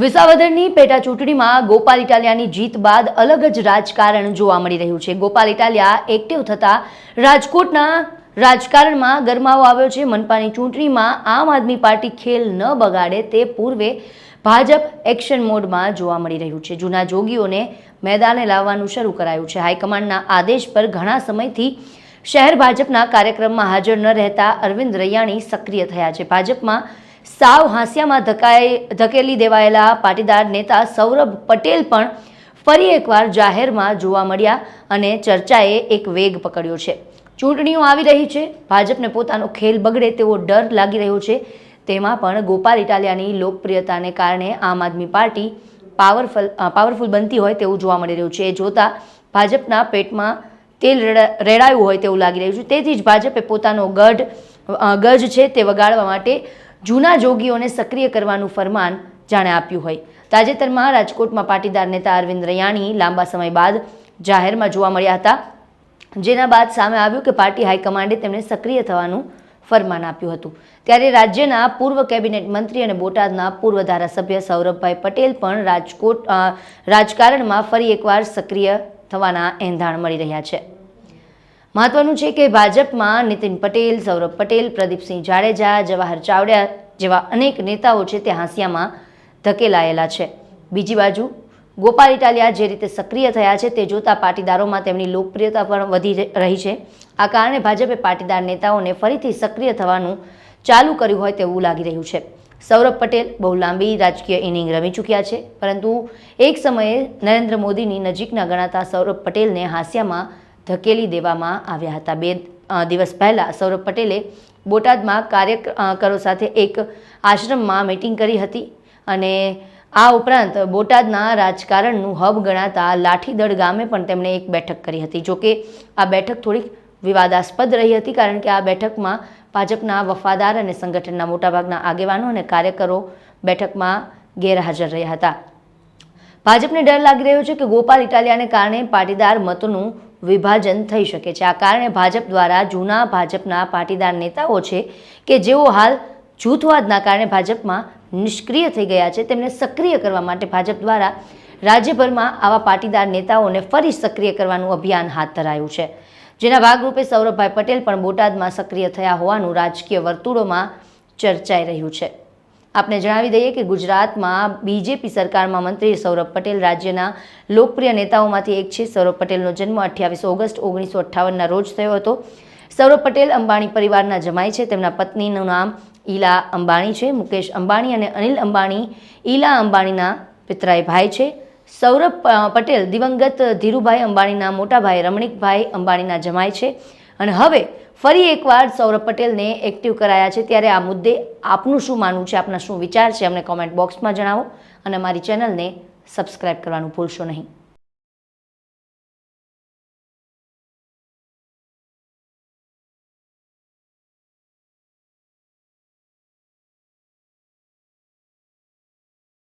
વિસાવદરની પેટા ચૂંટણીમાં ગોપાલ ઇટાલિયાની જીત બાદ અલગ જ રાજકારણ જોવા મળી રહ્યું છે. ગોપાલ ઇટાલિયા એક્ટિવ થતા રાજકોટના રાજકારણમાં ગરમાવો આવ્યો છે. મનપાની ચૂંટણીમાં આમ આદમી પાર્ટી ખેલ ન બગાડે તે પૂર્વે ભાજપ એક્શન મોડમાં જોવા મળી રહ્યું છે. જૂના જોગીઓને મેદાને લાવવાનું શરૂ કરાયું છે. હાઈકમાન્ડના આદેશ પર ઘણા સમયથી શહેર ભાજપના કાર્યક્રમમાં હાજર ન રહેતા અરવિંદ રૈયાણી સક્રિય થયા છે. ભાજપમાં સાવ હાંસિયામાં ધકાઈ, ધકેલી દેવાયેલા પાટીદાર નેતા સૌરભ પટેલ પણ ફરી એકવાર જાહેરમાં જોવા મળ્યા અને ચર્ચાએ એક વેગ પકડ્યો છે. ચૂંટણીઓ આવી રહી છે. ભાજપને પોતાનો ખેલ બગડે તેવો ડર લાગી રહ્યો છે. તેમાં પણ ગોપાલ ઇટાલિયાની લોકપ્રિયતાને કારણે આમ આદમી પાર્ટી પાવરફુલ પાવરફુલ બનતી હોય તેવું જોવા મળી રહ્યું છે. એ જોતા ભાજપના પેટમાં તેલ રેડા- રેડાયું હોય તેવું લાગી રહ્યું છે. તેથી જ ભાજપે પોતાનો ગઢ ગજ છે તે વગાડવા માટે જૂના જોગીઓને સક્રિય કરવાનું ફરમાન જાણે આપ્યું હોય. તાજેતરમાં રાજકોટમાં પાટીદાર નેતા અરવિંદ રૈયાણી લાંબા સમય બાદ જાહેરમાં જોવા મળ્યા હતા. જેના બાદ સામે આવ્યું કે પાર્ટી હાઈકમાન્ડે તેમને સક્રિય થવાનું ફરમાન આપ્યું હતું. ત્યારે રાજ્યના પૂર્વ કેબિનેટ મંત્રી અને બોટાદના પૂર્વ ધારાસભ્ય સૌરભભાઈ પટેલ પણ રાજકોટ રાજકારણમાં ફરી એકવાર સક્રિય થવાના એંધાણ મળી રહ્યા છે. મહત્વનું છે કે ભાજપમાં નીતિન પટેલ, સૌરભ પટેલ, પ્રદીપસિંહ જાડેજા, જવાહર ચાવડા જેવા અનેક નેતાઓ છે તે હાંસિયામાં ધકેલાયેલા છે. બીજી બાજુ, ગોપાલ ઇટાલિયા જે રીતે સક્રિય થયા છે તે જોતા પાટીદારોમાં તેમની લોકપ્રિયતા પણ વધી રહી છે. આ કારણે ભાજપે પાટીદાર નેતાઓને ફરીથી સક્રિય થવાનું ચાલુ કર્યું હોય તેવું લાગી રહ્યું છે. સૌરભ પટેલ બહુ લાંબી રાજકીય ઇનિંગ રમી ચૂક્યા છે, પરંતુ એક સમયે નરેન્દ્ર મોદીની નજીકના ગણાતા સૌરભ પટેલને હાસ્યામાં ધકેલી દેવામાં આવ્યા હતા. બે દિવસ પહેલાં સૌરભ પટેલે બોટાદમાં કાર્યકરો સાથે એક આશ્રમમાં મિટિંગ કરી હતી અને આ ઉપરાંત બોટાદના રાજકારણનું હબ ગણાતા લાઠીદળ ગામે પણ તેમણે એક બેઠક કરી હતી. જોકે આ બેઠક થોડીક વિવાદાસ્પદ રહી હતી કારણ કે આ બેઠકમાં ભાજપના વફાદાર અને સંગઠનના મોટાભાગના આગેવાનો અને કાર્યકરો બેઠકમાં ગેરહાજર રહ્યા હતા. ભાજપને ડર લાગી રહ્યો છે કે ગોપાલ ઇટાલિયાને કારણે પાટીદાર મતોનું વિભાજન થઈ શકે છે. આ કારણે ભાજપ દ્વારા જૂના ભાજપના પાટીદાર નેતાઓ છે કે જેઓ હાલ જૂથવાદના કારણે ભાજપમાં નિષ્ક્રિય થઈ ગયા છે, તેમને સક્રિય કરવા માટે ભાજપ દ્વારા રાજ્યભરમાં આવા પાટીદાર નેતાઓને ફરી સક્રિય કરવાનું અભિયાન હાથ ધરાયું છે. જેના ભાગરૂપે સૌરભભાઈ પટેલ પણ બોટાદમાં સક્રિય થયા હોવાનું રાજકીય વર્તુળોમાં ચર્ચાઈ રહ્યું છે. આપને જણાવી દઈએ કે ગુજરાતમાં બીજેપી સરકારમાં મંત્રી સૌરભ પટેલ, રાજ્યના લોકપ્રિય નેતાઓમાંથી એક છે. સૌરભ પટેલનો જન્મ અઠ્યાવીસ ઓગસ્ટ ઓગણીસો અઠ્ઠાવનના રોજ થયો હતો. સૌરભ પટેલ અંબાણી પરિવારના જમાય છે. તેમના પત્નીનું નામ ઈલા અંબાણી છે. મુકેશ અંબાણી અને અનિલ અંબાણી ઈલા અંબાણીના પિતરાય ભાઈ છે. સૌરભ પટેલ દિવંગત ધીરુભાઈ અંબાણીના મોટા ભાઈ રમણીકભાઈ અંબાણીના જમાય છે. અને હવે ફરી એકવાર સૌરભ પટેલને એક્ટિવ કરાયા છે. ત્યારે આ મુદ્દે આપનું શું માનવું છે? આપના શું વિચાર છે? અમને કોમેન્ટ બોક્સમાં જણાવો અને મારી ચેનલને સબસ્ક્રાઇબ કરવાનું ભૂલશો નહીં.